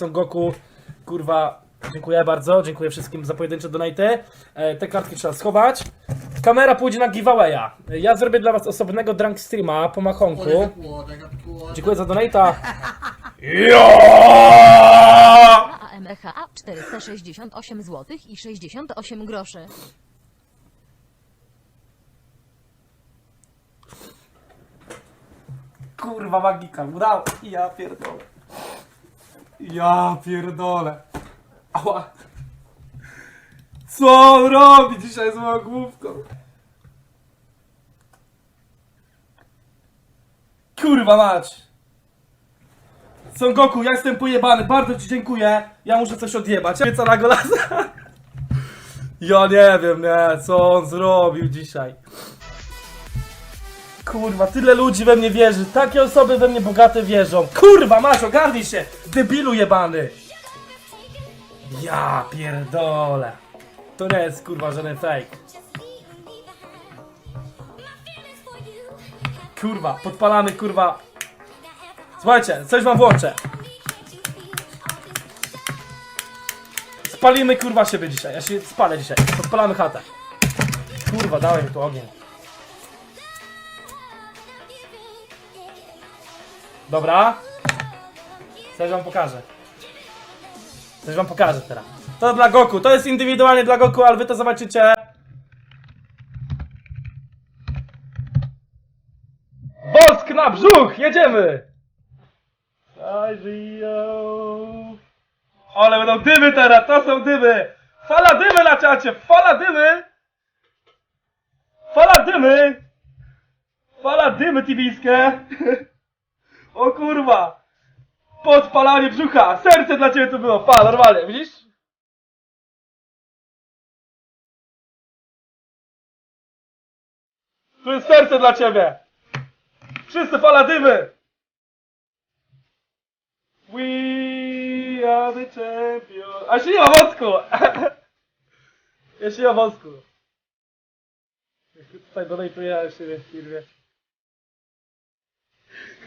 Son Goku, kurwa, dziękuję bardzo, dziękuję wszystkim za pojedyncze donaty. E, te kartki trzeba schować. Kamera pójdzie na giveawaya. Ja zrobię dla was osobnego drunk streama po machonku. Dziękuję za donata. Ja! AMEHA 468 zł i 68 groszy. Kurwa magika, udało. Ja pierdolę. Ja pierdolę. Ała. Co on robi dzisiaj z moją główką? Kurwa mać. Son Goku, ja jestem pojebany, bardzo ci dziękuję. Ja muszę coś odjebać. Pieca na golasa. Ja nie wiem, nie, co on zrobił dzisiaj. Kurwa, tyle ludzi we mnie wierzy. Takie osoby we mnie bogate wierzą. Kurwa, masz, ogarnij się! Debilu jebany! Ja pierdolę. To nie jest kurwa żaden fake. Kurwa, podpalamy kurwa. Słuchajcie, coś wam włączę. Spalimy kurwa siebie dzisiaj. Ja się spalę dzisiaj. Podpalamy chatę. Kurwa, dałem mi tu ogień. Dobra. Coś wam pokażę. Coś wam pokażę teraz. To dla Goku, to jest indywidualnie dla Goku, ale wy to zobaczycie. Wosk na brzuch! Jedziemy! Aj. Ale będą dymy teraz, to są dymy! Fala dymy na czacie, fala dymy! Fala dymy! Fala dymy tibijskie! O kurwa! Podpalanie brzucha! Serce dla ciebie to było! Pa, normalnie, widzisz? Tu jest serce dla ciebie! Wszyscy paladymy! We are the champions! A jeszcze nie ma wosku! Jeszcze nie ma wosku! Jak Tutaj donatuję, ja jeszcze nie w firmie.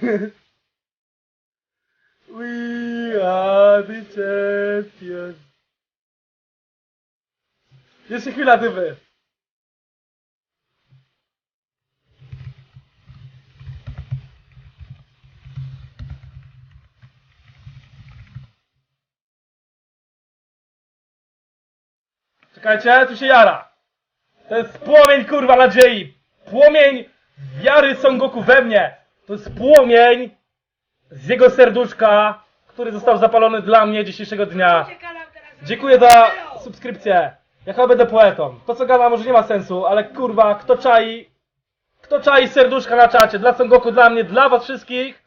We are the champions. Jeszcze chwila dymy. Czekajcie, tu się jara. To jest płomień kurwa nadziei. Płomień wiary Son Goku we mnie. To jest płomień z jego serduszka, który został zapalony dla mnie dzisiejszego dnia. Dziękuję za subskrypcję. Ja chyba będę poetą. To co gada może nie ma sensu, ale kurwa, kto czai, kto czai serduszka na czacie, dla Son Goku, dla mnie, dla was wszystkich,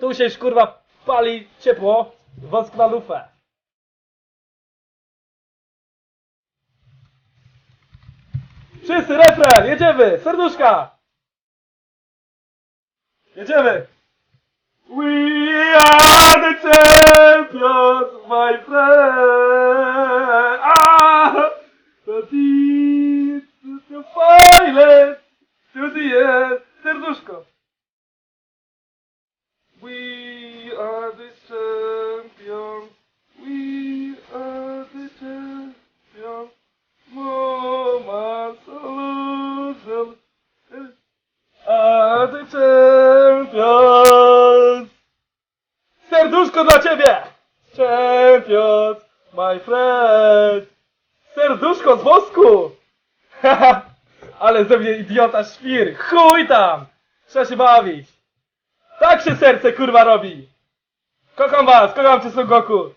tu się już kurwa pali ciepło, wosk na lufę. Wszyscy, refren, jedziemy, serduszka! Jedziemy! We Champions, my friend! Serduszko z wosku! Ale ze mnie idiota świr! Chuj tam! Trzeba się bawić! Tak się serce kurwa robi! Kocham was, kocham cię Son Goku!